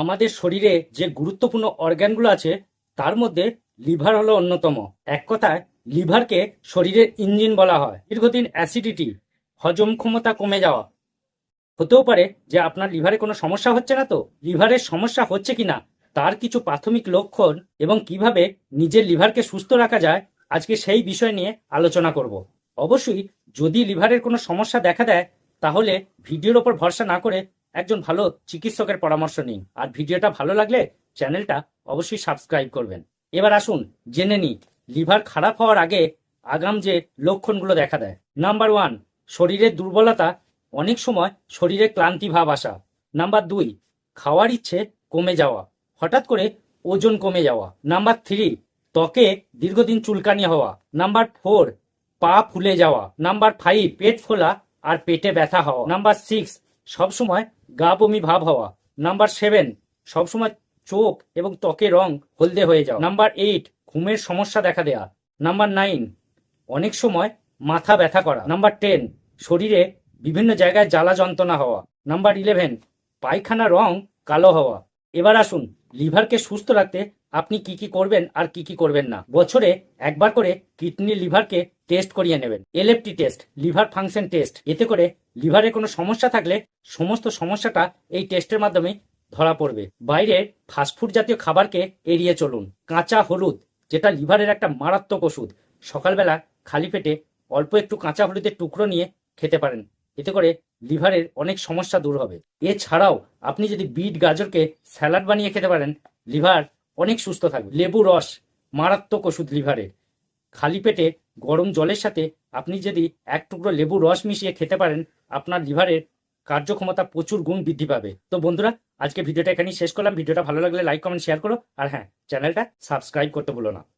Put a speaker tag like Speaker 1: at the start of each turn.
Speaker 1: আমাদের শরীরে যে গুরুত্বপূর্ণ অর্গ্যানগুলো আছে, তার মধ্যে লিভার হলো অন্যতম। এক কথায়, লিভারকে শরীরের ইঞ্জিন বলা হয়। দীর্ঘদিন অ্যাসিডিটি, হজম ক্ষমতা কমে যাওয়া। হতেও পারে যে আপনার লিভারে কোনো সমস্যা হচ্ছে না তো? লিভারের সমস্যা হচ্ছে কিনা? তার কিছু প্রাথমিক লক্ষণ এবং কীভাবে নিজের লিভারকে সুস্থ রাখা যায়, আজকে সেই বিষয় নিয়ে আলোচনা করব। অবশ্যই যদি লিভারের কোনো সমস্যা দেখা দেয়, তাহলে ভিডিওর ওপর ভরসা না করে একজন ভালো চিকিৎসকের পরামর্শ নিন। আর ভিডিওটা ভালো লাগলে চ্যানেলটা অবশ্যই সাবস্ক্রাইব করবেন। এবার আসুন, জেনে নিই, লিভার খারাপ হওয়ার আগে আগাম যে লক্ষণগুলো দেখা দেয়। নাম্বার ওয়ান, শরীরের দুর্বলতা, অনেক সময় শরীরে ক্লান্তি ভাব আসা। নাম্বার দুই, খাওয়ার ইচ্ছে কমে যাওয়া। হঠাৎ করে ওজন কমে যাওয়া। নাম্বার থ্রি, ত্বকে দীর্ঘদিন চুলকানি হওয়া। নাম্বার ফোর, পা ফুলে যাওয়া। নাম্বার ফাইভ, পেট ফোলা আর পেটে ব্যথা হওয়া। নাম্বার সিক্স, সবসময় গা বমি ভাব হওয়া। নাম্বার সেভেন সবসময় চোখ এবং ত্বকের রং হলদে হয়ে যাওয়া। নাম্বার এইট ঘুমের সমস্যা দেখা দেয়া। নাম্বার নাইন অনেক সময় মাথা ব্যথা করা। নাম্বার টেন শরীরে বিভিন্ন জায়গায় জ্বালা যন্ত্রণা হওয়া। নাম্বার ইলেভেন পায়খানা রং কালো হওয়া। এবার আসুন, লিভারকে সুস্থ রাখতে আপনি কি কি করবেন আর কি কি করবেন না। বছরে একবার করে কিডনি লিভারকে টেস্ট করিয়ে নেবেন। LFT test liver function test এতে করে লিভারে কোনো সমস্যা থাকলে সমস্ত সমস্যাটা এই টেস্টের মাধ্যমে ধরা পড়বে। বাইরের ফাস্টফুড জাতীয় খাবারকে এড়িয়ে চলুন। কাঁচা হলুদ, যেটা লিভারের একটা মারাত্মক ওষুধ। সকালবেলা খালি পেটে অল্প একটু কাঁচা হলুদের টুকরো নিয়ে খেতে পারেন। এতে করে লিভারের অনেক সমস্যা দূর হবে। এছাড়াও আপনি যদি বিট গাজরকে স্যালাড বানিয়ে খেতে পারেন, লিভার অনেক সুস্থ থাকবে। লেবু রস, মারাত্মক ওষুধ লিভারের। খালি পেটে গরম জলের সাথে আপনি যদি এক টুকরো লেবু রস মিশিয়ে খেতে পারেন, আপনার লিভারের কার্যক্ষমতা প্রচুর গুণ বৃদ্ধি পাবে। তো বন্ধুরা আজকে ভিডিওটা এখানেই শেষ করলাম। ভিডিওটা ভালো লাগলে লাইক কমেন্ট শেয়ার করো। আর হ্যাঁ চ্যানেলটা সাবস্ক্রাইব করতে ভুলো না।